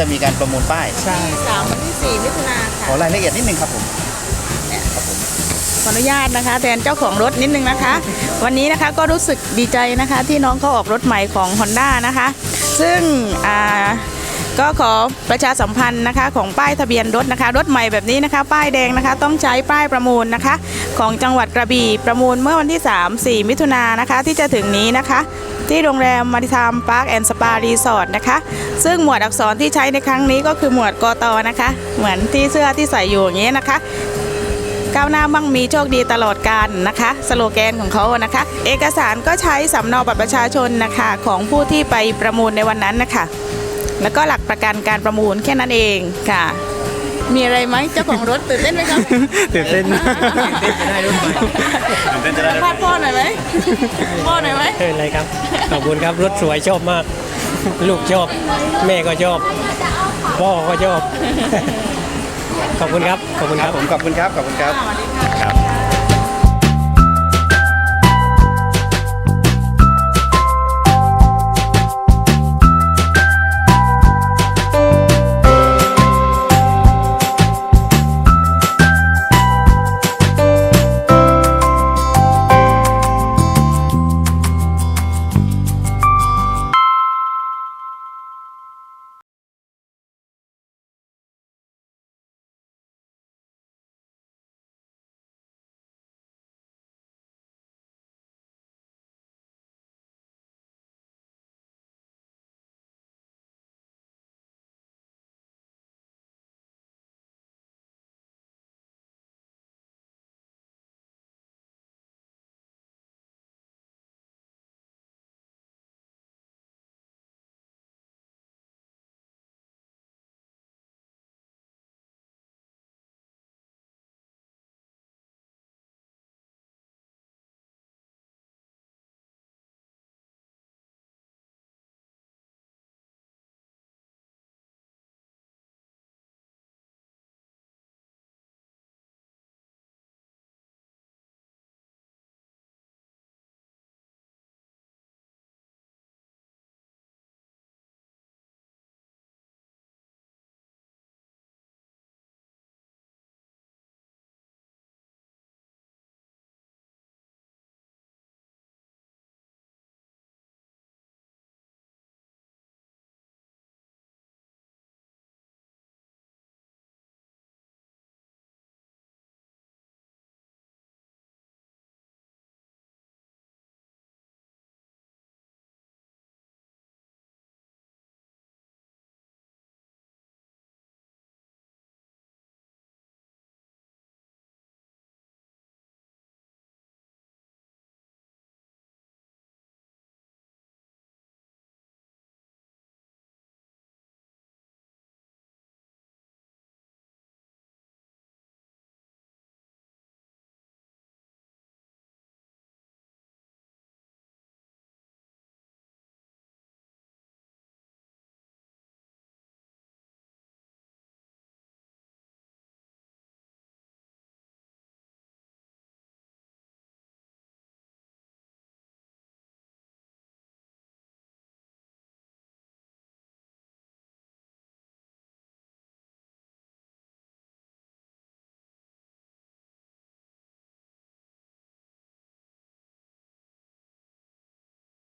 จะมีการประมูลป้ายใช่สามวันที่สี่มิถุนาขค่ะอรายละเอียดนิดนึงครับผม ขออนุญาตนะคะแทนเจ้าของรถนิดนึงนะคะ วันนี้นะคะก็รู้สึกดีใจนะคะที่น้องเขาออกรถใหม่ของ Honda นะคะ ซึ่งอ่า ก็ขอประชาสัมพันธ์นะคะของป้ายทะเบียนรถนะคะ รถใหม่แบบนี้นะคะ ป้ายแดงนะคะต้องใช้ป้ายประมูลนะคะ ของจังหวัดกระบี่ประมูลเมื่อวันที่ 3 4 มิถุนายนนะคะ ที่จะถึงนี้นะคะที่โรงแรมมาริทามพาร์คแอนด์สปารีสอร์ทนะคะ ซึ่งหมวดอักษรที่ใช้ในครั้งนี้ก็คือหมวดกตนะคะ เหมือนที่เสื้อที่ใส่อยู่อย่างนี้นะคะ ก้าวหน้ามั่งมีโชคดีตลอดการนะคะ สโลแกนของเขานะคะ เอกสารก็ใช้สำเนาบัตรประชาชนนะคะของผู้ที่ไปประมูลในวันนั้นนะคะ แล้วก็หลักประกันการประมูลแค่นั้นเองค่ะ มีอะไรไหมเจ้าของรถตื่นเต้นไหมครับตื่นเต้นพาดพ่อหน่อยไหมพ่อหน่อยไหมไม่เป็นไรครับ ขอบคุณครับรถสวยชอบมาก ลูกชอบ แม่ก็ชอบ พ่อก็ชอบ ขอบคุณครับ ขอบคุณคครัรับบผมขอบคุณครับ ขอบคุณครับสวัสดี